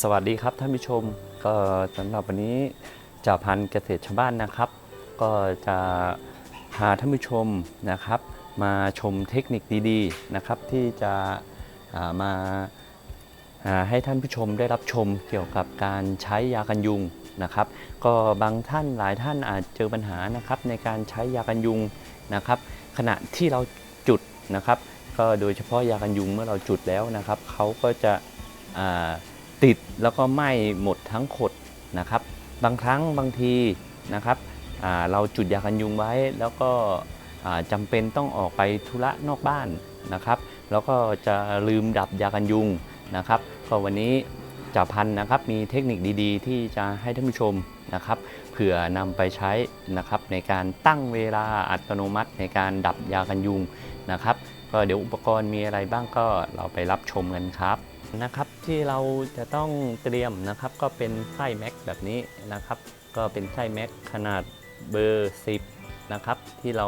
สวัสดีครับท่านผู้ชมก็สำหรับวันนี้จ่าพันธุ์เกษตรชาวบ้านนะครับ ก็จะพาท่านผู้ชมนะครับ มาชมเทคนิคดีๆนะครับ ที่จะามาาให้ท่านผู้ชมได้รับชมเกี่ยวกับการใช้ยากันยุงนะครับ ก็บางท่านหลายท่านอาจเจอปัญหานะครับ ในการใช้ยากันยุงนะครับ ขณะที่เราจุดนะครับ ก็โดยเฉพาะยากันยุงเมื่อเราจุดแล้วนะครับเขาก็จะอ่า ติดแล้วก็ไหม้หมดทั้งขดนะครับ บางครั้งบางทีนะครับเราจุดยากันยุงไว้แล้วก็อ่าจำเป็นต้องออกไปธุระนอกบ้านนะครับ แล้วก็จะลืมดับยากันยุงนะครับ ก็วันนี้จ่าพันนะครับมีเทคนิคดีๆ ที่จะให้ท่านผู้ชมนะครับเผื่อนำไปใช้นะครับในการตั้งเวลาอัตโนมัติในการดับยากันยุงนะครับ ก็เดี๋ยวอุปกรณ์มีอะไรบ้างก็เราไปรับชมกันครับ นะครับที่เราจะต้องเตรียมนะครับก็เป็นไส้แม็กแบบนี้นะครับ ก็เป็นไส้แม็กขนาดเบอร์ 10 นะครับ ที่เรา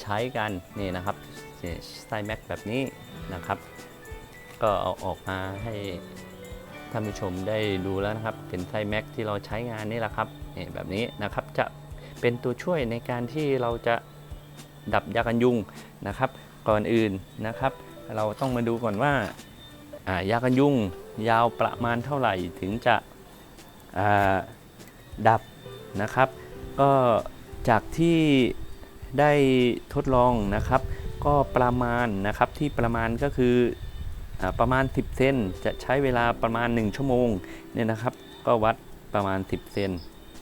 ใช้กันนี่นะครับไส้แม็กแบบนี้นะครับ ก็เอาออกมาให้ท่านผู้ชมได้ดูแล้วนะครับ เป็นไส้แม็กที่เราใช้งานนี่แหละครับนี่แบบนี้นะครับจะเป็นตัวช่วยในการที่เราจะดับยากันยุงนะครับ ก่อนอื่นนะครับ เราต้องมาดูก่อนว่าายากันยุงยาวประมาณเท่าไหร่ถึงจะดับนะครับ ก็จากที่ได้ทดลองนะครับ ก็ประมาณนะครับที่ประมาณก็คืออประมาณ 10 เซนจะใช้เวลาประมาณ 1 ชั่วโมงเนี่ยนะครับ ก็วัดประมาณ 10 เซน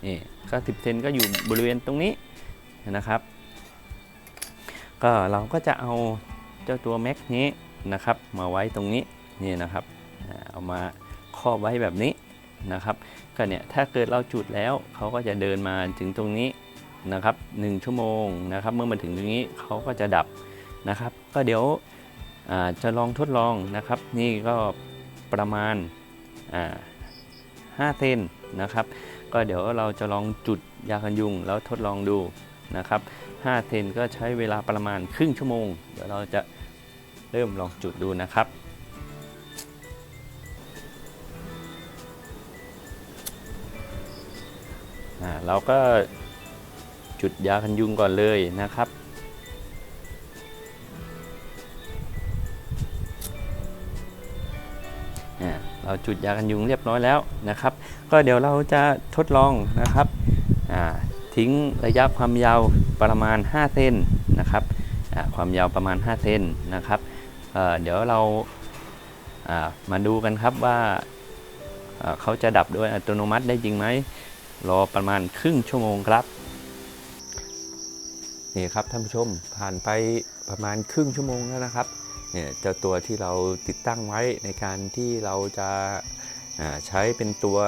นี่ก็ 10 เซนก็อยู่บริเวณตรงนี้นะครับ ก็เราก็จะเอาเจ้าตัวแม็กนี้นะครับ มาไว้ตรงนี้ นี่นะครับเอามาครอบไว้แบบนี้นะครับก็เนี่ยถ้าเกิดเราจุดแล้วเขาก็จะเดินมาถึงตรงนี้นะครับหนึ่งชั่วโมงนะครับเมื่อมาถึงตรงนี้เขาก็จะดับนะครับ ก็เดี๋ยวจะลองทดลองนะครับ นี่ก็ประมาณอ่าห้าเซนนะครับ ก็เดี๋ยวเราจะลองจุดยากันยุงแล้วทดลองดูนะครับ5เซนก็ใช้เวลาประมาณครึ่งชั่วโมง เดี๋ยวเราจะเริ่มลองจุดดูนะครับ อ่าเราก็จุดยากันยุงก่อนเลยนะครับ เราจุดยากันยุงเรียบร้อยแล้วนะครับ ก็เดี๋ยวเราจะทดลองนะครับทิ้งระยะความยาวประมาณ 5 เซนนะครับความยาวประมาณ 5 เซนนะครับเเดี๋ยวเราามาดูกันครับว่าเอ่อเขาจะดับโดยอัตโนมัติได้จริงไหม รอประมาณครึ่งชั่วโมงครับ นี่ครับท่านผู้ชมผ่านไปประมาณครึ่งชั่วโมงแล้วนะครับเนี่ยเจ้าตัวที่เราติดตั้งไว้ในการที่เราจะาใช้เป็นตัว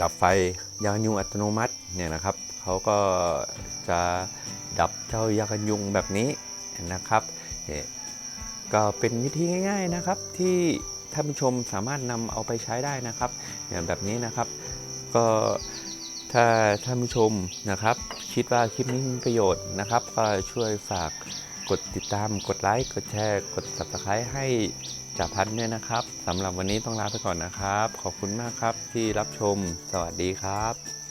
ดับไฟยากันยุงอัตโนมัติเนี่ยนะครับเขาก็จะดับเจ้ายากันยุงแบบนี้นะครับเนี่ยก็เป็นวิธีง่ายๆนะครับที่ ท่านผู้ชมสามารถนำเอาไปใช้ได้นะครับ อย่างแบบนี้นะครับก็ถ้าท่านผู้ชมนะครับ คิดว่าคลิปนี้มีประโยชน์นะครับ ก็ช่วยฝากกดติดตามกดไลค์กดแชร์กด subscribe ให้จ่าพันธุ์ด้วยนะครับสำหรับวันนี้ต้องลาไปก่อนนะครับ ขอบคุณมากครับที่รับชมสวัสดีครับ